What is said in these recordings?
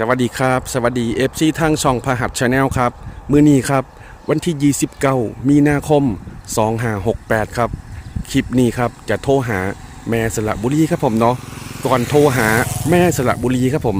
สวัสดีครับ สวัสดีเอฟซีทางช่องพหัสชาแนลครับ มือนี้ครับ วันที่ 29 มีนาคม 2568 ครับ คลิปนี้ครับจะโทรหาแม่สระบุรีครับผมเนาะก่อนโทรหาแม่สระบุรีครับผม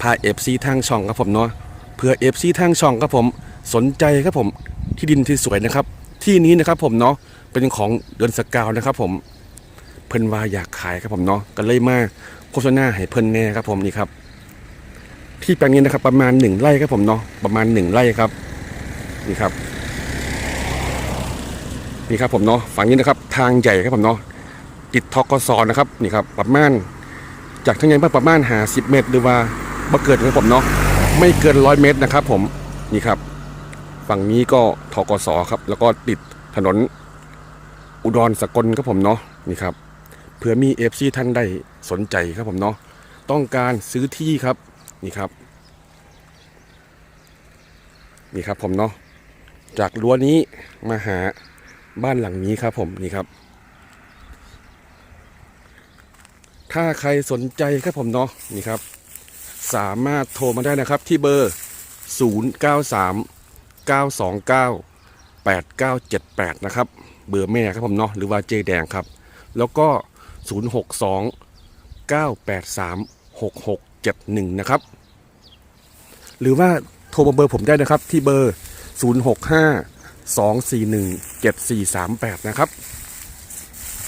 พาเอฟซีทางช่องครับผมเนาะเพื่อเอฟซีทางช่องครับผมสนใจครับผมที่ดินที่สวยนะครับ ที่นี้นะครับผมเนาะเป็นของเดือนสกาวนะครับ ผมเพิ่นว่าอยากขายครับผมเนาะก็เลยมาโฆษณาให้เพิ่นแน่ครับผมนี่ครับ ที่แปลงนี้นะครับ ประมาณหนึ่งไร่ครับผมเนาะประมาณหนึ่งไร่ครับนี่ครับนี่ครับผมเนาะฝั่งนี้นะครับ ทางใหญ่ครับผมเนาะติดทกศนะครับนี่ครับประมาณจากทางใหญ่ประมาณหาสิบเมตร หรือว่าบ่เกินครับผมเนาะไม่เกินร้อยเมตรนะครับ ผมนี่ครับ ฝั่งนี้ก็ทกศครับ แล้วก็ติดถนนอุดรสกลครับผมเนาะนี่ครับเผื่อมีเอฟซีท่านใดสนใจครับผมเนาะต้องการซื้อที่ครับ นี่ครับ นี่ครับผมเนาะจากรั้วนี้มาหาบ้านหลังนี้ครับผมนี่ครับ ถ้าใครสนใจครับผมเนาะนี่ครับ สามารถโทรมาได้นะครับที่เบอร์ 093 929 8978 นะครับ เบอร์แม่ครับผมเนาะหรือว่าเจแดงครับ แล้วก็ 062 983 7 1 นะครับ หรือว่าโทรมาเบอร์ผมได้นะครับ ที่เบอร์ 065 241 7438 นะครับ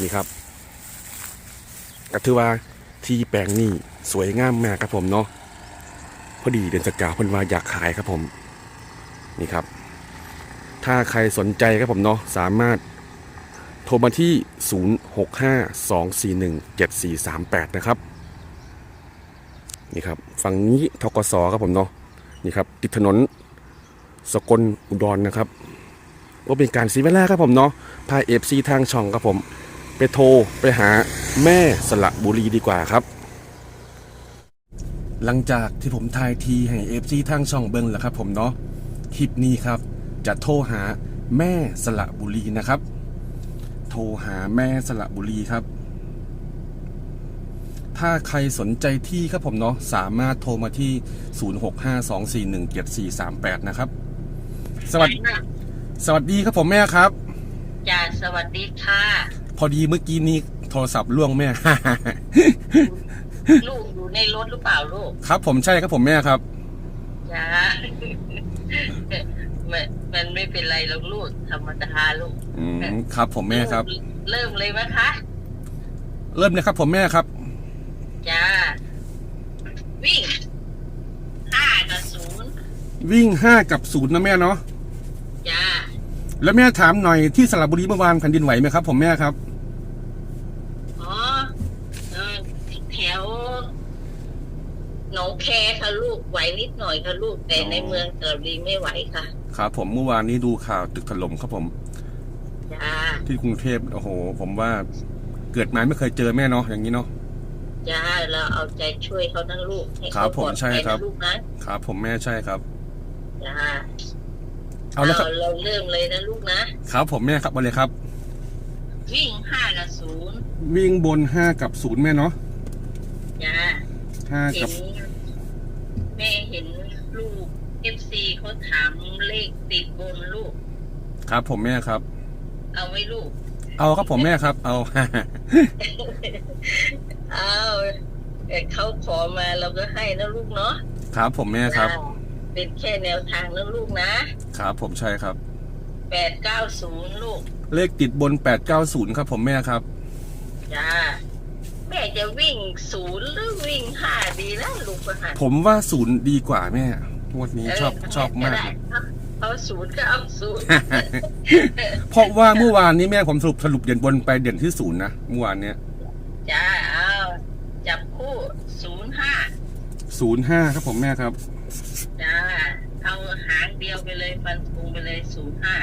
นี่ครับก็ถือว่าที่แปลงนี้สวยงามมากครับผมเนาะพอดีเดือนสกาวพิ่นว่าอยากขายครับผม นี่ครับ ถ้าใครสนใจครับผมเนาะสามารถโทรมาที่ 065 241 7438 นะครับ นี่ครับฝั่งนี้ทกศครับผมเนาะนี่ครับติดถนนสกลอุดรนะครับว่าเป็นการซีเวลาครับผมเนาะพาเอฟซีทางช่องครับผม ไปโทรไปหาแม่สละบุรีดีกว่าครับ หลังจากที่ผมทายทีให้เอฟซีทางช่องเบิ้งแล้วครับผมเนาะคลิปนี้ครับจะโทรหาแม่สละบุรีนะครับ โทรหาแม่สละบุรีครับ ถ้าใครสนใจที่ครับผมเนาะสามารถโทรมาที่ 0652417438 นะครับ สวัสดี สวัสดีครับผมแม่ครับจ้าสวัสดีค่ะ พอดีเมื่อกี้นี้โทรศัพท์ล่วงแม่ ลูกอยู่ในรถหรือเปล่าลูก ครับผมใช่ครับผมแม่ครับจ้ามันมันไม่เป็นไรหรอกลูกธรรมดาลูก อืมครับผมแม่ครับ เริ่มเลยไหมคะ เริ่มเลยครับผมแม่ครับ จ้า วิ่งห้ากับศูนย์วิ่งห้ากับศูนย์นะแม่เนาะจ้า แล้วแม่ถามหน่อยที่สระบุรีเมื่อวานแผ่นดินไหวไหมครับ ผมแม่ครับ อ๋อเออแถวหนองแคค่ะลูกไหวนิดหน่อยค่ะลูกแต่อ๋อในเมืองเกาหลีไม่ไหวค่ะ ครับผมเมื่อวานนี้ดูข่าวตึกถล่มครับผม จ้า ที่กรุงเทพโอ้โห ผมว่าเกิดมาไม่เคยเจอแม่เนาะอย่างนี้เนาะ จ้าเราเอาใจช่วยเขานะลูกให้ครัเขาบผมปลอดใช่ภัยครันะบ ลูกนะครับ ผมแม่ใช่ครับ จ้าเอาแล้วครับ เราเริ่มเลยนะลูกนะ ครับผมแม่ครับมาเลยครับ วิ่งห้ากับศูนย์วิ่งบนห้ากับศูนย์แม่เนาะจ้าห้าเห็กับนแม่เห็นลูกเอฟซีเขาถามเลขติดบนลูก ครับ ผมแม่ครับ เอาไว้ลูก เอาครับผมแม่ครับ เอา เอาเอ่อเขาขอมาเราก็ให้นะลูกเนาะครับผมแม่ครับจ้าเป็นแค่แนวทางนะลูกนะครับผมใช่ครับแปดเก้าศูนย์ลูก เลขติดบน890ครับ ผมแม่ครับจ้าแม่จะวิ่งศูนย์หรือวิ่งห้าดีนะลูกประหารผมว่าศูนย์ดีกว่าแม่งวดนี้ชอบเชอบมากได้เอาศูนย์ก็เอาศูนย์เพราะว่าเมื่อวานนี้แม่ผมสรุปสรุปเด่นบนไปเด่นที่ศูนย์นะเมื่อวานเนี้ยจ้าเอาจับคู่ศูนย์ห้า ศูนย์ห้าครับผมแม่ครับ จ้าเอาหางเดียวไปเลยฟันธงไปเลยศูนย์ห้า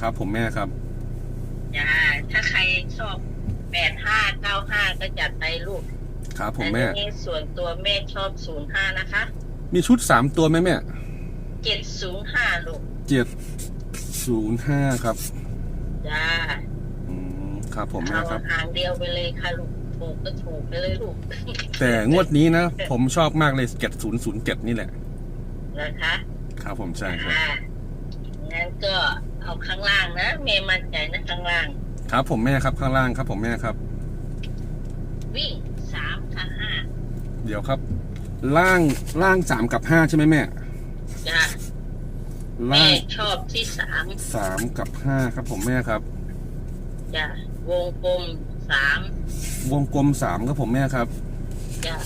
ครับผมแม่ครับ จ้าถ้าใครชอบแปดห้าเก้าห้าก็จัดไปลูกครับผมแต่แม่ทีนี้ส่วนตัวแม่ชอบศูนย์ห้านะคะมีชุดสามตัวไหมแม่เจ็ดศูนย์ห้าลูกเจ็ดศูนย์ห้าครับ จ้าอืมครับผมแม่เอาครับ หางเดียวไปเลยค่ะลูก ถูกก็ถูกไปเลยลูกแต่งวดนี้นะ ผมชอบมากเลยเจ็ดศูนย์ศูนย์เจ็ดนี่แหละ นะคะครับผมใช่ครับอ่างั้นก็เอาข้างล่างนะเมย์มั่นใจนะข้างล่าง ครับผมแม่ครับข้างล่างครับ ผมแม่ครับ วิ่งสามกับห้าเดี๋ยวครับ ล่างล่างสามกับห้าใช่ไหมแม่จ้ะแม่ล่างชอบที่สามสามกับห้าครับ ผมแม่ครับ จ้ะวงกลม สามวงกลมสามครับผมแม่ครับจ้ะ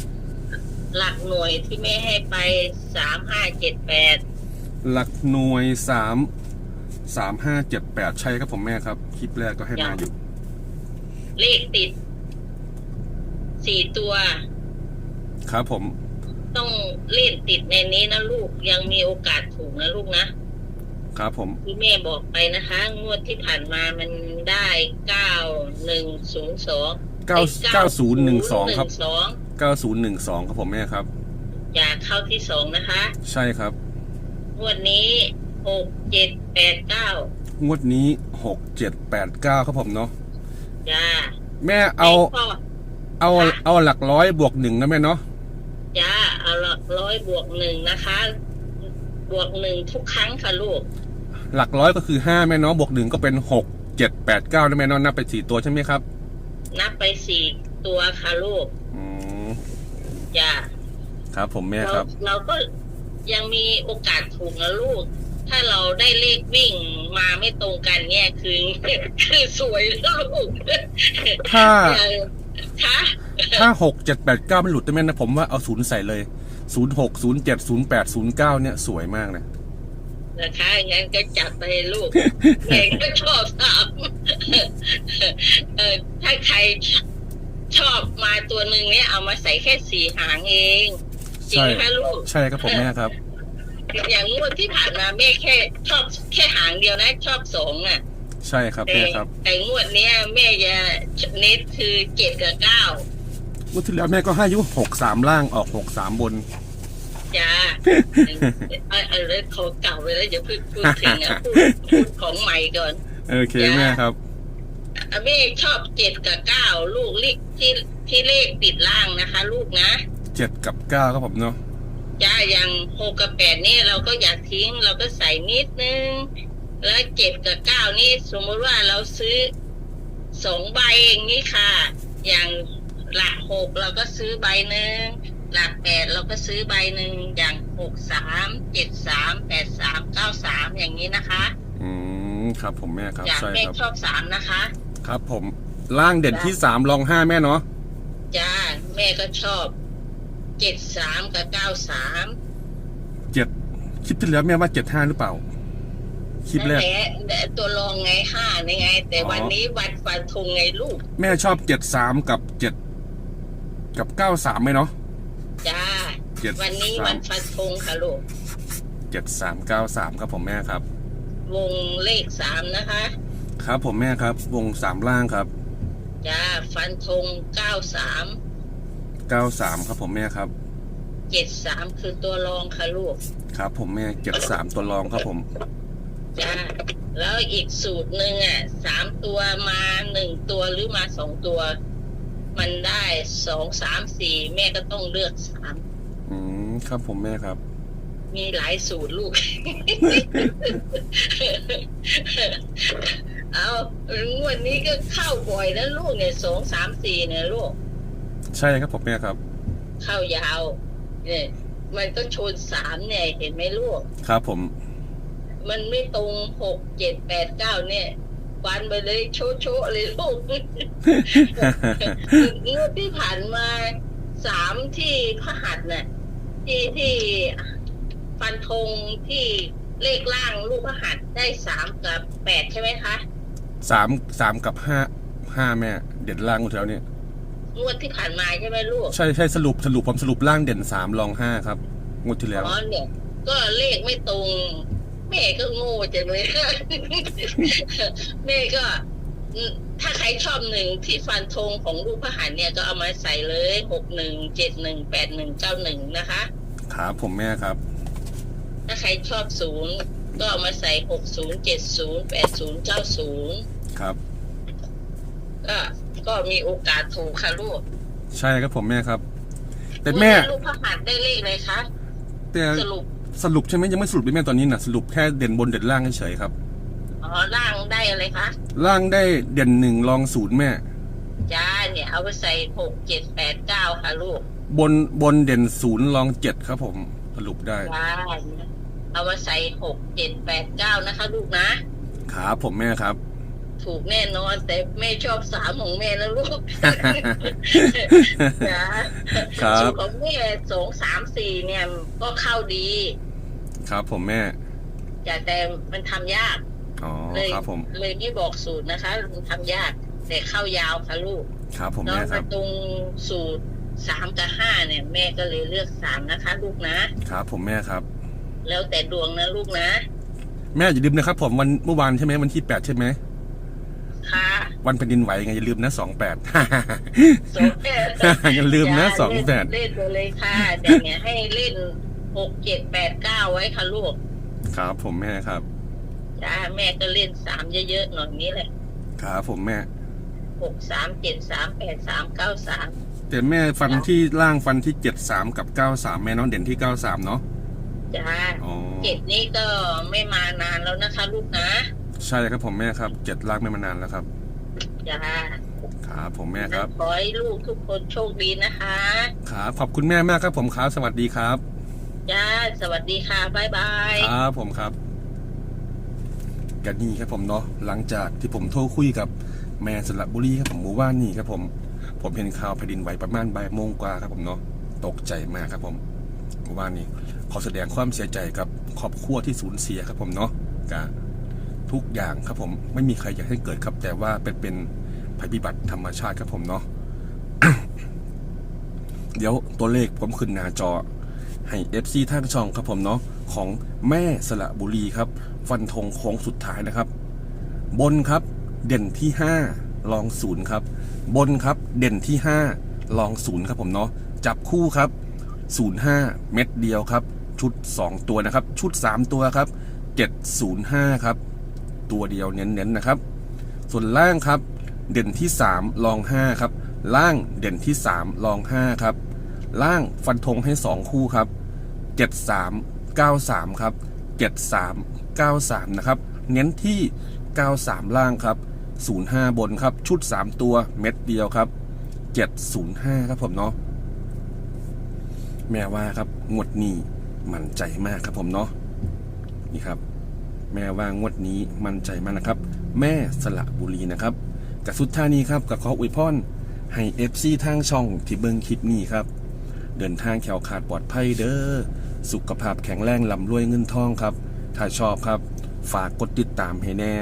หลักหน่วยที่แม่ให้ไปสามห้าเจ็ดแปดหลักหน่วยสามสามห้าเจ็ดแปดใช่ครับผมแม่ครับ คลิปแรกก็ให้มาอยู่ เลขติดสี่ตัว ครับผม ต้องเล่นติดในนี้นะลูกยังมีโอกาสถูกนะลูกนะ ครับผม ที่แม่บอกไปนะคะ งวดที่ผ่านมามันได้เก้าหนึ่งศูนย์สองเก้าเก้าศูนย์หนึ่งสองครับสองเก้าศูนย์หนึ่งสองครับผมแม่ครับ อยากเข้าที่สองนะคะ ใช่ครับ งวดนี้หกเจ็ดแปดเก้างวดนี้หกเจ็ดแปดเก้าครับผมเนาะจ้าแม่เอาพ่อเอาเอาหลักร้อยบวกหนึ่งนะแม่เนาะจ้าเอาหลักร้อยบวกหนึ่งนะคะ บวกหนึ่งทุกครั้งค่ะลูก หลักร้อยก็คือห้าแม่เนาะบวกหนึ่งก็เป็นหกเจ็ดแปดเก้านะแม่เนาะนับไปสี่ตัวใช่ไหมครับ นับไปสี่ตัวค่ะลูกอืมจ้าครับผมแม่เราครับ เราก็ยังมีโอกาสถูกนะลูก ถ้าเราได้เลขวิ่งมาไม่ตรงกันเนี่ยคือ คือสวยแล้วลูกถ้า เออคะถ้าหกเจ็ดแปดเก้าไม่หลุดได้ไหมนะผมว่าเอาศูนย์ใส่เลยศูนย์หกศูนย์เจ็ดศูนย์แปดศูนย์เก้าเนี่ยสวยมากนะ นะคะงั้นก็จับไปให้ลูกเด็กก็ชอบถามเออถ้าใครชอบมาตัวหนึ่งเนี่ย เอามาใส่แค่สี่หางเองจริงใช่ไหมคะลูก ใช่ครับผมแม่ครับ อย่างงวดที่ผ่านมาแม่แค่ ชอบแค่หางเดียวนะ ชอบสองอะ ใช่ครับแต่แม่ครับแต่งวดเนี้ยแม่จะเน้นคือเจ็ดกับเก้างวดที่แล้วแม่ก็ให้อยุหกสามล่างออกหกสามบน จ้าเออเออเลยเขาเก่าไปแล้วอย่าพิ่งพูดถึงนะพูดพูดของใหม่ก่อน โอเคแม่ครับอะแม่ชอบเจ็ดกับเก้าลูกเลขที่ที่เลขติดล่างนะคะ ลูกนะเจ็ดกับเก้าครับผมเนาะจ้าอย่างหกกับแปดนี่เราก็อยากทิ้งเราก็ใส่นิดนึง แล้วเจ็ดกับเก้านี่สมมติว่าเราซื้อสองใบอย่างนี้ค่ะ อย่างหลักหกเราก็ซื้อใบหนึ่ง หลักแปดเราก็ซื้อใบหนึ่งอย่างหกสามเจ็ดสามแปดสามเก้าสามอย่างนี้นะคะอืมครับผมแม่ครับ อยากใช่แม่ครับ ชอบสามนะคะ ครับผมล่างเด่นที่สามรองห้าแม่เนาะจ้าแม่ก็ชอบเจ็ดสามกับเก้าสามเจ็ดคลิปที่แล้วแม่ว่าเจ็ดห้าหรือเปล่า คลิปแรกนั่นหละตัวรองไงห้านี่ไง แต่อ๋อ วันนี้วันฟันธงไงลูก แม่ชอบเจ็ดสามกับเจ็ดกับเก้าสามไหมเนาะ จ้า เจ็ดวันนี้สาวัมนฟันธงค่ะลูก เจ็ดสามเก้าสามครับผมแม่ครับ วงเลขสามนะคะ ครับผมแม่ครับ วงสามล่างครับจ้า ฟันธงเก้าสามเก้าสามครับผมแม่ครับ เจ็ดสามคือตัวรองค่ะลูก ครับผมแม่เจ็ดสามตัวรองครับผม จ้า แล้วอีกสูตรหนึ่งอะสามตัวมาหนึ่งตัวหรือมาสองตัว มันได้สองสามสี่แม่ก็ต้องเลือกสามอืมครับผมแม่ครับ มีหลายสูตรลูก เอางวดนี้ก็เข้าบ่อยนะลูกเนี่ยสองสามสี่เนี่ยลูก ใช่ครับผมแม่ครับ เข้ายาว เนี่ย มันก็ชนสามเนี่ยเห็นไหมลูก ครับผม มันไม่ตรงหกเจ็ดแปดเก้าเนี่ย ฟันไปเลยโชะโชะๆเลยลูกงวดที่ผ่านมาสามที่พระหัตถ์น่ะที่ที่ฟันธงที่เลขล่างลูกพระหัตถ์ได้สามกับแปดใช่ไหมคะสามสามกับห้าห้าแม่เด่นล่างหมดแล้วเนี่ยงวดที่ผ่านมาใช่ไหมลูกใช่ใช่สรุปสรุปผมสรุปล่างเด่นสามรองห้าครับงวดที่แล้วอ๋อเนี่ยก็เลขไม่ตรง แม่ก็โง่จังเลย แม่ก็อืมถ้าใครชอบหนึ่งที่ฟันธงของลูกพระหัตถ์เนี่ยก็เอามาใส่เลยหกหนึ่งเจ็ดหนึ่งแปดหนึ่งเก้าหนึ่งนะคะครับผมแม่ครับ ถ้าใครชอบศูนย์ก็เอามาใส่หกศูนย์เจ็ดศูนย์แปดศูนย์เก้าศูนย์ครับ ก็ก็มีโอกาสถูกค่ะลูก ใช่ครับผมแม่ครับ แต่แม่วันนี้ลูกพระหัสได้เลขเลยคะแต่สรุป สรุปใช่ไหมยังไม่สรุปเลยแม่ตอนนี้นะสรุปแค่เด่นบนเด่นล่างเฉยๆครับอ๋อร่างได้อะไรคะล่างได้เด่นหนึ่งรองศูนย์แม่ จ้าเนี่ยเอาไปใส่หกเจ็ดแปดเก้าค่ะลูกบนบนเด่นศูนย์รองเจ็ดครับผมสรุปได้ จ้าเอามาใส่หกเจ็ดแปดเก้านะคะ ลูกนะ ครับผมแม่ครับ ถูกแน่นอนแต่แม่ชอบสามของแม่นะลูกจ้าครับ สูตรของแม่สองสามสี่เนี่ยก็เข้าดี ครับผมแม่จ้ะแต่มันทำยากอ๋อเลยครับผม เลยไม่บอกสูตรนะคะมันทำยากแต่เข้ายาวค่ะลูก ครับผมน้องแม่คมารับตรงสูตรสามกับห้าเนี่ย แม่ก็เลยเลือกสามนะคะ ลูกนะ ครับ ผมแม่ครับ แล้วแต่ดวงนะลูกนะ แม่อย่าลืมนะครับ ผมวันเมื่อวานใช่ไหมวันที่แปดใช่ไหมค่ะวันแผ่นดินไหวไงอย่าลืมนะสองแปดสองแปดอย่าลืมนะจ้าสองแปดเล่นเล่นไปเลยค่ะแต่เนี่ยให้เล่น หกเจ็ดแปดเก้าไว้ค่ะลูก ครับผมแม่ครับ จ้าแม่ก็เล่นสามเยอะๆหน่อยนี้แหละ ครับผมแม่หกสามเจ็ดสามแปดสามเก้าสามแต่แม่ฟันที่ล่างฟันที่เจ็ดสามกับเก้าสามแม่น้องเด่นที่เก้าสามเนาะ จ้าอ๋อ เจ็ดนี้ก็ไม่มานานแล้วนะคะ ลูกนะใช่ครับผมแม่ครับเจ็ดล่างไม่มานานแล้วครับ จ้าครับผมแม่ครับ ขอให้ลูกทุกคนโชคดีนะคะ ครับขอบคุณแม่มากครับผมครับสวัสดีครับ จ้าสวัสดีค่ะบายบายครับผมครับกันนี่ครับผมเนาะหลังจากที่ผมโทรคุยกับแม่สระบุรีครับผมหมู่บ้านนี่ครับผม ผมเห็นข่าวแผ่นดินไหวประมาณบ่ายโมงกว่าครับผมเนาะตกใจมากครับผมหมู่บ้านนี้ขอแสดงความเสียใจกับครอบครัวที่สูญเสียครับผมเนาะกะทุกอย่างครับผมไม่มีใครอยากให้เกิดครับ แต่ว่าเป็นเป็นภัยพิบัติธรรมชาติครับผมเนาะเดี๋ยวตัวเลขผมขึ้นหน้าจอ ให้ FC ทางช่องครับผมเนาะของแม่สระบุรีครับ ฟันธงโค้งสุดท้ายนะครับ บนครับเด่นที่ 5 ลองศูนย์ครับ บนครับเด่นที่ 5 ลองศูนย์ครับผมเนาะจับคู่ครับ 05 เม็ดเดียวครับ ชุด 2 ตัวนะครับ ชุด 3 ตัวครับ 705 ครับ ตัวเดียวเน้นๆนะครับ ส่วนล่างครับ เด่นที่ 3 ลอง 5 ครับ ล่างเด่นที่ 3 ลอง 5 ครับ ล่างฟันธงให้ 2 คู่ครับ 73 93 ครับ 73 93 นะครับ เน้นที่ 93 ล่างครับ 05 บนครับ ชุด 3 ตัวเม็ดเดียวครับ 705 ครับผมเนาะ แม่ว่าครับ งวดนี้มั่นใจมากครับผมเนาะ นี่ครับ แม่ว่างวดนี้มั่นใจมากนะครับ แม่สละบุรีนะครับ กับสุดท่านี้ครับ กับขออวยพรให้เอฟซีทางช่องที่เบิ้งคลิปนี้ครับ เดินทางแขวขาดปลอดภัยเด้อ สุขภาพแข็งแรงลำรวยเงินทองครับ ถ้าชอบครับ ฝากกดติดตามให้แน่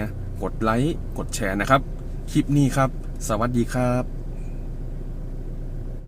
กดไลค์ กดแชร์นะครับ คลิปนี้ครับ สวัสดีครับ